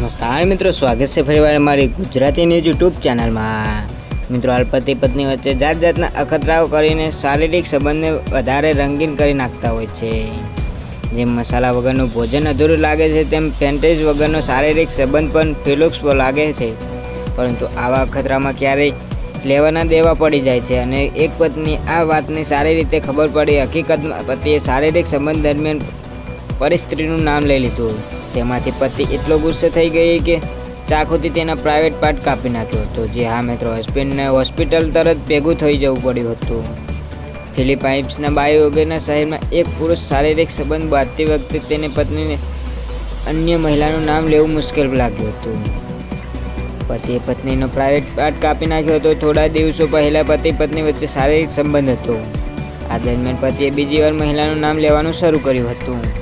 નમસ્કાર મિત્રો, સ્વાગત છે ફરીવાર મારી ગુજરાતી ન્યૂઝ યુટ્યુબ ચેનલમાં. મિત્રો, હાલ પતિ પત્ની વચ્ચે જાત જાતના અખતરાઓ કરીને શારીરિક સંબંધને વધારે રંગીન કરી નાખતા હોય છે. જેમ મસાલા વગરનું ભોજન અધૂરું લાગે છે, તેમ ફેન્ટેજ વગરનો શારીરિક સંબંધ પણ ફિલુક્સ લાગે છે. પરંતુ આવા અખતરામાં ક્યારેય લેવાના દેવા પડી જાય છે અને એક પત્ની આ વાતની સારી રીતે ખબર પડી. હકીકતમાં પતિએ શારીરિક સંબંધ દરમિયાન પરિસ્ત્રીનું નામ લઈ લીધું. તેમાંથી પતિ એટલો ગુસ્સે થઈ ગઈ કે ચાકુથી તેના પ્રાઇવેટ પાર્ટ કાપી નાખ્યો હતો. જે હા મિત્રો, હસબન્ડને હોસ્પિટલ તરત ભેગું થઈ જવું પડ્યું હતું. ફિલિપાઇન્સના બાયો વગેરેના શહેરમાં એક પુરુષ શારીરિક સંબંધ બાંધતી વખતે તેને પત્નીને અન્ય મહિલાનું નામ લેવું મુશ્કેલ લાગ્યું હતું. પતિએ પત્નીનો પ્રાઇવેટ પાર્ટ કાપી નાખ્યો હતો. થોડા દિવસો પહેલા પતિ પત્ની વચ્ચે શારીરિક સંબંધ હતો. આ દરમિયાન પતિએ બીજી વાર મહિલાનું નામ લેવાનું શરૂ કર્યું હતું.